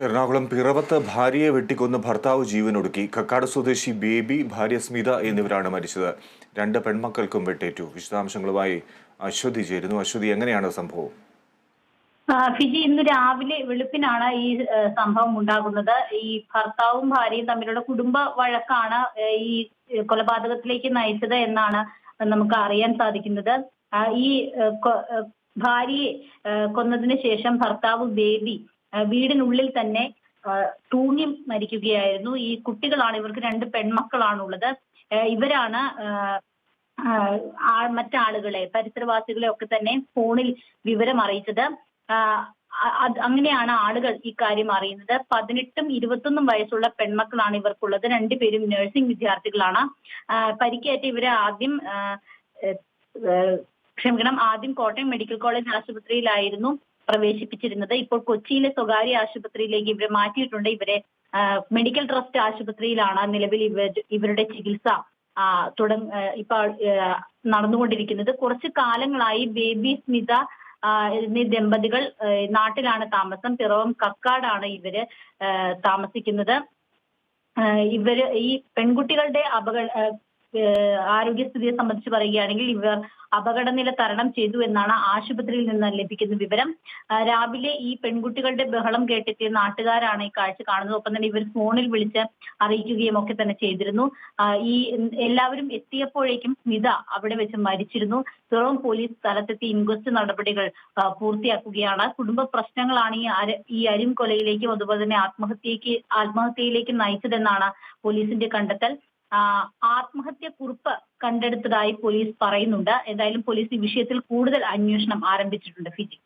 എറണാകുളം പിറവത്ത് ഭാര്യയെ വെട്ടിക്കൊന്ന് ഭർത്താവ് ജീവനൊടുക്കി. കക്കാട് സ്വദേശി ബേബി ഭാര്യ സ്മിത എന്നിവരാണ് മരിച്ചത്. രണ്ട് പെൺമക്കൾക്കും വെട്ടേറ്റു. വിശദാംശങ്ങളുമായി അശ്വതി ചേരുന്നു. അശ്വതി എങ്ങനെയാണ് സംഭവം? ഫിജി ഇന്ന് രാവിലെ വെളുപ്പിനാണ് ഈ സംഭവം ഉണ്ടാകുന്നത്. ഈ ഭർത്താവും ഭാര്യയും തമ്മിലുള്ള കുടുംബ വഴക്കാണ് ഈ കൊലപാതകത്തിലേക്ക് നയിച്ചത് എന്നാണ് നമുക്ക് അറിയാൻ സാധിക്കുന്നത്. ഈ ഭാര്യയെ കൊന്നതിന് ശേഷം ഭർത്താവ് ബേബി വീടിനുള്ളിൽ തന്നെ തൂങ്ങി മരിക്കുകയായിരുന്നു. ഈ കുട്ടികളാണ് ഇവർക്ക് രണ്ട് പെൺമക്കളാണുള്ളത്. ഇവരാണ് മറ്റാളുകളെ പരിസരവാസികളെ ഒക്കെ തന്നെ ഫോണിൽ വിവരം അറിയിച്ചത്. അങ്ങനെയാണ് ആളുകൾ ഈ കാര്യം അറിയുന്നത്. പതിനെട്ടും ഇരുപത്തൊന്നും വയസ്സുള്ള പെൺമക്കളാണ് ഇവർക്കുള്ളത്. രണ്ടുപേരും നഴ്സിംഗ് വിദ്യാർത്ഥികളാണ്. പരിക്കേറ്റ ഇവരെ ആദ്യം ക്ഷമിക്കണം ആദ്യം കോട്ടയം മെഡിക്കൽ കോളേജ് ആശുപത്രിയിലായിരുന്നു. പ്രവേശിപ്പിച്ചിരുന്നത്. ഇപ്പോൾ കൊച്ചിയിലെ സ്വകാര്യ ആശുപത്രിയിലേക്ക് ഇവരെ മാറ്റിയിട്ടുണ്ട്. ഇവരെ മെഡിക്കൽ ട്രസ്റ്റ് ആശുപത്രിയിലാണ് നിലവിൽ ഇവരുടെ ചികിത്സ തുടങ്ങ ആഹ് നടന്നുകൊണ്ടിരിക്കുന്നത്. കുറച്ച് കാലങ്ങളായി ബേബി സ്മിത എന്നീ ദമ്പതികൾ നാട്ടിലാണ് താമസം. പിറവം കക്കാടാണ് ഇവർ താമസിക്കുന്നത്. ഇവർ ഈ പെൺകുട്ടികളുടെ അപകട ആരോഗ്യസ്ഥിതിയെ സംബന്ധിച്ച് പറയുകയാണെങ്കിൽ ഇവർ അപകടനില തരണം ചെയ്തു എന്നാണ് ആശുപത്രിയിൽ നിന്ന് ലഭിക്കുന്ന വിവരം. രാവിലെ ഈ പെൺകുട്ടികളുടെ ബഹളം കേട്ടെത്തിയ നാട്ടുകാരാണ് ഈ കാഴ്ച കാണുന്നത്. ഒപ്പം തന്നെ ഇവർ ഫോണിൽ വിളിച്ച് അറിയിക്കുകയും ഒക്കെ തന്നെ ചെയ്തിരുന്നു. ഈ എല്ലാവരും എത്തിയപ്പോഴേക്കും സ്മിത അവിടെ വെച്ച് മരിച്ചിരുന്നു. പിറവം പോലീസ് സ്ഥലത്തെത്തി ഇൻക്വസ്റ്റ് നടപടികൾ പൂർത്തിയാക്കുകയാണ്. കുടുംബ പ്രശ്നങ്ങളാണ് ഈ അര ഈ അരിം കൊലയിലേക്കും അതുപോലെ തന്നെ ആത്മഹത്യക്ക് ആത്മഹത്യയിലേക്കും നയിച്ചതെന്നാണ് പോലീസിന്റെ കണ്ടെത്തൽ. ആഹ് ആത്മഹത്യ കുറിപ്പ് കണ്ടെടുത്തതായി പോലീസ് പറയുന്നുണ്ട്. എന്തായാലും പോലീസ് ഈ വിഷയത്തിൽ കൂടുതൽ അന്വേഷണം ആരംഭിച്ചിട്ടുണ്ട്. ഫിജി.